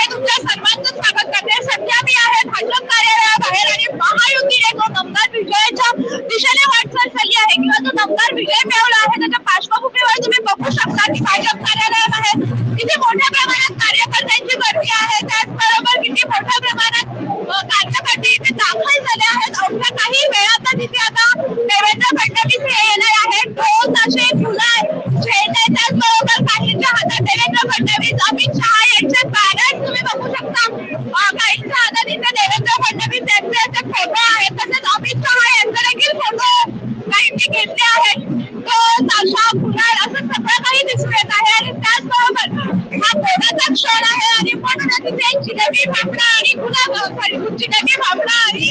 मी तुमच्या सर्वांचं स्वागत करते. सध्या मी आहे भाजप कार्यालयाबाहेर आणि महायुतीने जो दमदार विजयाच्या दिशेने वाटचाल झाली आहे. किंवा जो दमदार विजय मिळवला आहे त्याच्या पार्श्वभूमीवर तुम्ही बघू शकता की भाजप कार्यालयाबाहेर किती मोठ्या प्रमाणात कार्यकर्त्यांची गर्दी आहे. त्याचबरोबर किती मोठ्या प्रमाणात कार्यकर्ते इथे दाखल झाले आहेत. अवघ्या काही वेळातच इथे आता देवेंद्र फडणवीस हे येणार आहेत. ढोल ताशे फुलाय झेंडे त्याचबरोबर काहींच्या हातात देवेंद्र फडणवीस अमित शहा यांच्या बॅनर्स तुम्ही बघू शकता अ, काहींच्या हातात इथे देवेंद्र फडणवीस यांचे असे फोटो आहेत तसेच अमित शहा यांचे देखील फोटो काहींनी घेतले आहेत ढोल ताशा फुलार असं सगळं काही दिसून येत आहे आणि त्याचबरोबर हा कोणाचा क्षण आहे आणि म्हणूनच इथे आणि गुलाब आणि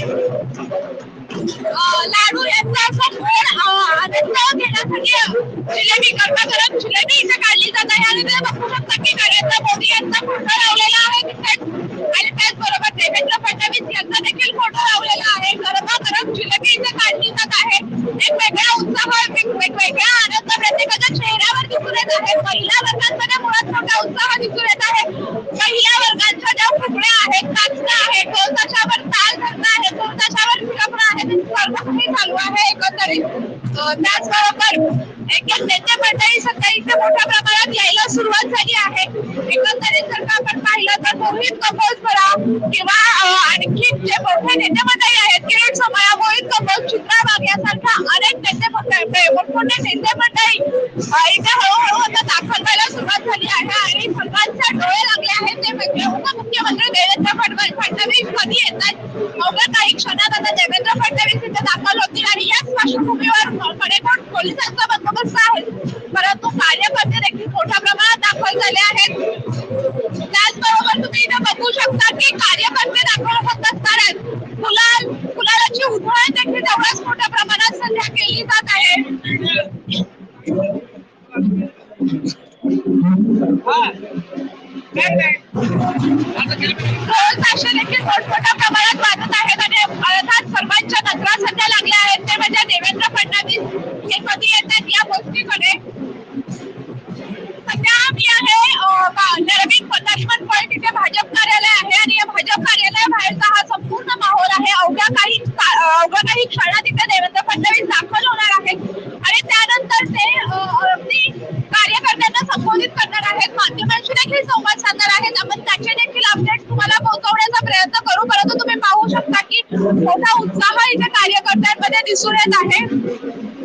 लाडू यांचा असा आनंद घेण्यासाठी जिलेबी जिलेबी इथे काढली जात आहे. आणि बघू शकता की नरेंद्र मोदी यांचा लावलेला आहे तिथे आणि त्याचबरोबर देवेंद्र फडणवीस यांचा देखील फोटो लावलेला आहे गरमागरम जिलेबी इथे काढली जात आहे एक वेगळा उत्साह एक वेगवेगळा आनंद प्रत्येकाच्या चेहऱ्यावर दिसून येत आहे महिला वर्गांमध्ये मुळात मोठा उत्साह दिसून येत आहे. महिला वर्गांच्या ज्या फुगड्या आहेत नाचणं आहे ढोल ताल धरणं आहे ढोल ताशावर फिरवणं आहे ते चालू आहे एकंदरीत. त्याचबरोबर एक एक नेते मंडळी सध्या इथे मोठ्या प्रमाणात यायला सुरुवात झाली आहे. एकंदरीत जर का आपण पाहिलं तर मोहित कंपोज म्हणा किंवा आणखी जे मोठे नेते मंडळी आहेत किरीट सोमया करण्यासारखा अनेक नेते मोठमोठे नेते मंडळी इथे हळूहळू आता दाखल व्हायला सुरुवात झाली आहे आणि सर्वांच्या डोळे लागले आहेत. ते वेगळे उपमुख्यमंत्री देवेंद्र फडणवीस फडणवीस कधी येतात अवघ्या काही क्षणात आता देवेंद्र फडणवीस इथे दाखल होतील आणि याच पार्श्वभूमीवर कडेकोट पोलिसांचा देखील मोठमोठ्या प्रमाणात आहेत आणि अर्थात सर्वांच्या नजरा सध्या लागल्या आहेत. ते म्हणजे देवेंद्र फडणवीस हे कधी येतात या गोष्टीकडे. सध्या मी आहे अं, लक्ष्मण पॉईंट इथे भाजप कार्यालय आहे आणि या भाजप कार्यालयाबाहेरचा हा संपूर्ण माहोल आहे. अवघ्या काही अवघ्या काही क्षणात इथे देवेंद्र फडणवीस दाखल दिसून येत आहे.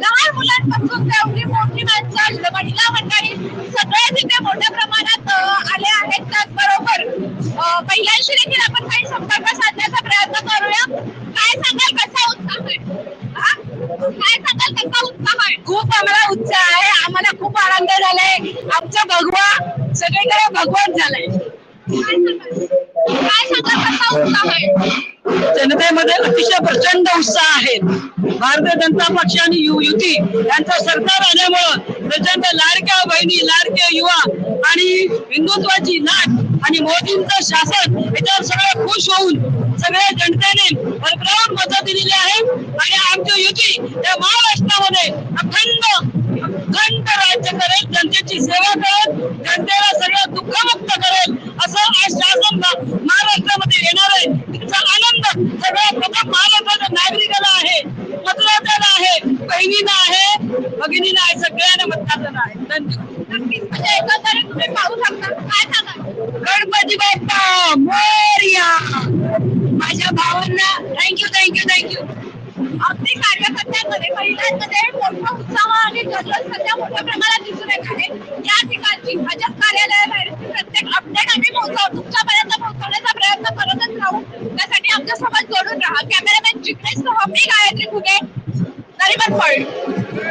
लहान मुलांपासून ते अगदी मोठी माणसं महिला मंडळी सगळे तिथे मोठ्या प्रमाणात आले आहेत. त्याचबरोबर महिलांशी देखील आपण काही संपर्क साधण्याचा प्रयत्न करूया. काय सांगाल? कसा उत्साह आहे? काय सांगाल? कसा उत्साह आहे? खूप आम्हाला उत्साह आहे. आम्हाला खूप आनंद झालाय. आमचा भगवा सगळीकडे भगवान झालाय. काय सांगाल? कसा उत्साह आहे? जनतेमध्ये अतिशय प्रचंड उत्साह आहे. भारतीय जनता पक्ष आणि युती यांचं सरकार आल्यामुळं प्रचंड लाडक्या बहिणी लाडक्या युवा आणि हिंदुत्वाची नाट आणि मोदींचं शासन याच्यावर सगळे खुश होऊन सगळ्या जनतेने भरभराट मदत दिलेली आहे. आणि आमची युती या महाराष्ट्रामध्ये अखंड अखंड राज्य करेल. जनतेची सेवा करेल जनतेला सगळं दुःखमुक्त करेल असं आज शासन मा- महाराष्ट्रामध्ये येणार आहे त्याचा आनंद सगळ्या प्रथम महाराष्ट्राच्या नागरिकाला आहे मतदात्याला आहे बहिणीला आहे. भगिनीला आहे सगळ्यांना मतदाताला आहे. म्हणजे एकंदरीत तुम्ही पाहू शकता. काय सांगाल गणपती बाप्पा मोरया. माझ्या भावांना थँक्यू थँक्यू थँक्यू अगदी कार्यकर्त्यांमध्ये महिलांमध्ये मोठा उत्साह आणि जल्लोष सध्या मोठ्या प्रमाणात दिसून येत आहे. या ठिकाणची भाजप कार्यालयाबाहेरची प्रत्येक अपडेट आम्ही पोहोचव तुमच्यापर्यंत पोहोचवण्याचा प्रयत्न करतच राहू. त्यासाठी आमच्यासोबत जोडून राहा. कॅमेरामॅन जिग्नेश गायत्री फुगे. नरिमन पॉईंट